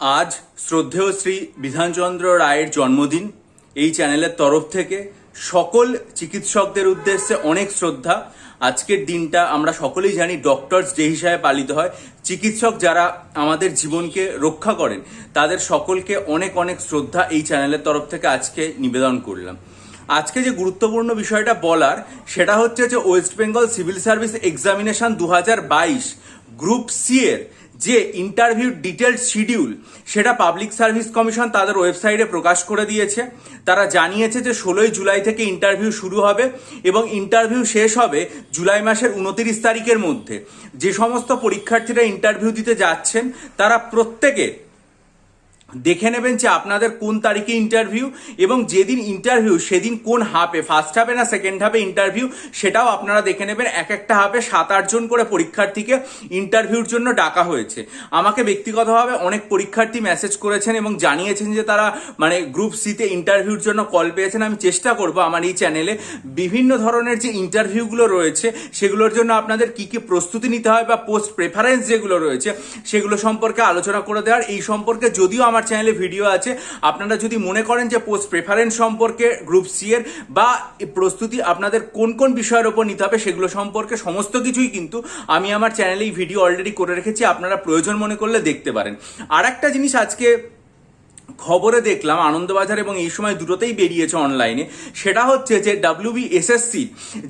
আজ শ্রদ্ধেয় শ্রী বিধানচন্দ্র রায়ের জন্মদিন। এই চ্যানেলের তরফ থেকে সকল চিকিৎসকদের উদ্দেশ্যে অনেক শ্রদ্ধা। আজকের দিনটা আমরা সকলেই জানি ডক্টরস ডে হিসাবে পালিত হয়। চিকিৎসক যারা আমাদের জীবনকে রক্ষা করেন, তাদের সকলকে অনেক অনেক শ্রদ্ধা এই চ্যানেলের তরফ থেকে আজকে নিবেদন করলাম। আজকে যে গুরুত্বপূর্ণ বিষয়টা বলার, সেটা হচ্ছে যে West Bengal civil service examination দু হাজার বাইশ গ্রুপ সি এর যে ইন্টারভিউ ডিটেলস শিডিউল সেটা পাবলিক সার্ভিস কমিশন তাদের ওয়েবসাইটে প্রকাশ করে দিয়েছে। তারা জানিয়েছে যে ষোলোই জুলাই থেকে ইন্টারভিউ শুরু হবে এবং ইন্টারভিউ শেষ হবে জুলাই মাসের উনতিরিশ তারিখের মধ্যে। যে সমস্ত পরীক্ষার্থীরা ইন্টারভিউ দিতে যাচ্ছেন, তারা প্রত্যেকে দেখে নেবেন যে আপনাদের কোন তারিখে ইন্টারভিউ এবং যেদিন ইন্টারভিউ সেদিন কোন হাফে ফার্স্ট হাফে না সেকেন্ড হাফে ইন্টারভিউ সেটাও আপনারা দেখে নেবেন। এক একটা হাফে সাত আটজন করে পরীক্ষার্থীকে ইন্টারভিউর জন্য ডাকা হয়েছে। আমাকে ব্যক্তিগতভাবে অনেক পরীক্ষার্থী মেসেজ করেছেন এবং জানিয়েছেন যে তারা মানে গ্রুপ সিতে ইন্টারভিউর জন্য কল পেয়েছেন। আমি চেষ্টা করব আমার এই চ্যানেলে বিভিন্ন ধরনের যে ইন্টারভিউগুলো রয়েছে, সেগুলোর জন্য আপনাদের কি কি প্রস্তুতি নিতে হয় বা পোস্ট প্রেফারেন্স যেগুলো রয়েছে, সেগুলো সম্পর্কে আলোচনা করে দেওয়ার। এই সম্পর্কে যদিও আমার চ্যানেলে ভিডিও আছে। আপনারা যদি মনে করেন যে পোস্ট প্রেফারেন্স সম্পর্কে গ্রুপ সি এর বা প্রস্তুতি আপনাদের কোন কোন বিষয়ের ওপর নিতে হবে সেগুলো সম্পর্কে সমস্ত কিছুই কিন্তু আমি আমার চ্যানেলেই ভিডিও অলরেডি করে রেখেছি। আপনারা প্রয়োজন মনে করলে দেখতে পারেন। আর একটা জিনিস আজকে খবরে দেখলাম, আনন্দবাজার এবং এই সময় দুটোতেই বেরিয়েছে অনলাইনে সেটা হচ্ছে যে ডাব্লিউবি এসএসসি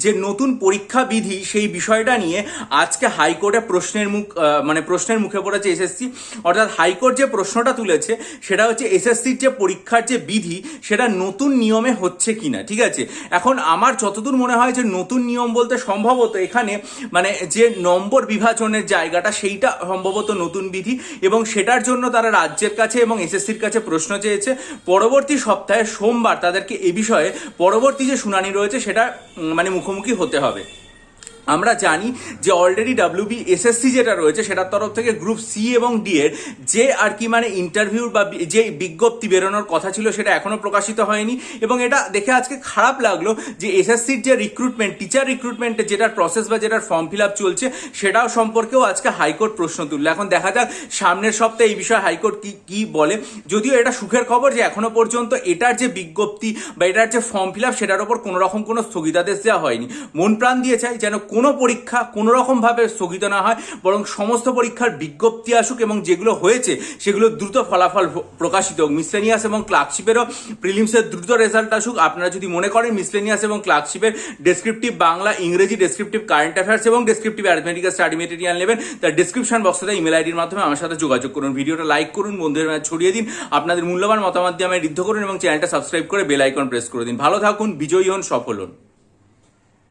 যে নতুন পরীক্ষা বিধি, সেই বিষয়টা নিয়ে আজকে হাইকোর্টে প্রশ্নের মুখ মানে প্রশ্নের মুখে পড়েছে এসএসসি অর্থাৎ হাইকোর্ট যে প্রশ্নটা তুলেছে, সেটা হচ্ছে এসএসসির যে পরীক্ষার যে বিধি, সেটা নতুন নিয়মে হচ্ছে কিনা, ঠিক আছে? এখন আমার যতদূর মনে হয় যে নতুন নিয়ম বলতে সম্ভবত এখানে মানে যে নম্বর বিভাজনের জায়গাটা, সেইটা সম্ভবত নতুন বিধি এবং সেটার জন্য তারা রাজ্যের কাছে এবং এসএসসির কাছে প্রশ্ন চেয়েছে, পরবর্তী সপ্তাহে সোমবার তাদেরকে এ বিষয়ে পরবর্তী যে শুনানি রয়েছে সেটা মানে মুখোমুখি হতে হবে। আমরা জানি যে অলরেডি ডাব্লিউবি এসএসসি যেটা রয়েছে, সেটার তরফ থেকে গ্রুপ সি এবং ডি এর যে আর কি মানে ইন্টারভিউ বা যে বিজ্ঞপ্তি বেরোনোর কথা ছিল, সেটা এখনও প্রকাশিত হয়নি। এবং এটা দেখে আজকে খারাপ লাগল যে এসএসসির যে রিক্রুটমেন্ট টিচার রিক্রুটমেন্টের যেটার প্রসেস বা যেটার ফর্ম ফিল আপ চলছে, সেটাও সম্পর্কেও আজকে হাইকোর্ট প্রশ্ন তুললো। এখন দেখা যাক, সামনের সপ্তাহে এই বিষয়ে হাইকোর্ট কি কি বলে। যদিও এটা সুখের খবর যে এখনও পর্যন্ত এটার যে বিজ্ঞপ্তি বা এটার যে ফর্ম ফিল আপ সেটার ওপর কোনো রকম কোনো স্থগিতাদেশ দেওয়া হয়নি। মন প্রাণ দিয়ে চাই যেন কোনো পরীক্ষা কোনো রকম ভাবে স্থগিত না হয়, বরং সমস্ত পরীক্ষার বিজ্ঞপ্তি আসুক এবং যেগুলো হয়েছে সেগুলো দ্রুত ফলাফল প্রকাশিত হোক। মিসলেনিয়াস এবং ক্লার্কশিপেরও প্রিলিমসের দ্রুত রেজাল্ট আসুক। আপনারা যদি মনে করেন মিসলেনিয়াস এবং ক্লার্কশিপের ডেসক্রিপটিভ বাংলা, ইংরেজি ডেসক্রিপটিভ কারেন্ট অ্যাফেয়ার্স এবং ডেসক্রিপটিভ অ্যারিথমেটিক্যাল স্টাডি মেটেরিয়াল নেবেন, তার ডিসক্রিপশন বক্সে ইমেল আইডির মাধ্যমে আমার সাথে যোগাযোগ করুন। ভিডিওটা লাইক করুন, বন্ধুদের মাঝে ছড়িয়ে দিন, আপনাদের মূল্যবান মতামত দিয়ে আমায় ঋদ্ধ করুন এবং চ্যানেলটা সাবস্ক্রাইব করে বেল আইকন প্রেস করে দিন। ভালো থাকুন, বিজয়ী হন, সফল হন।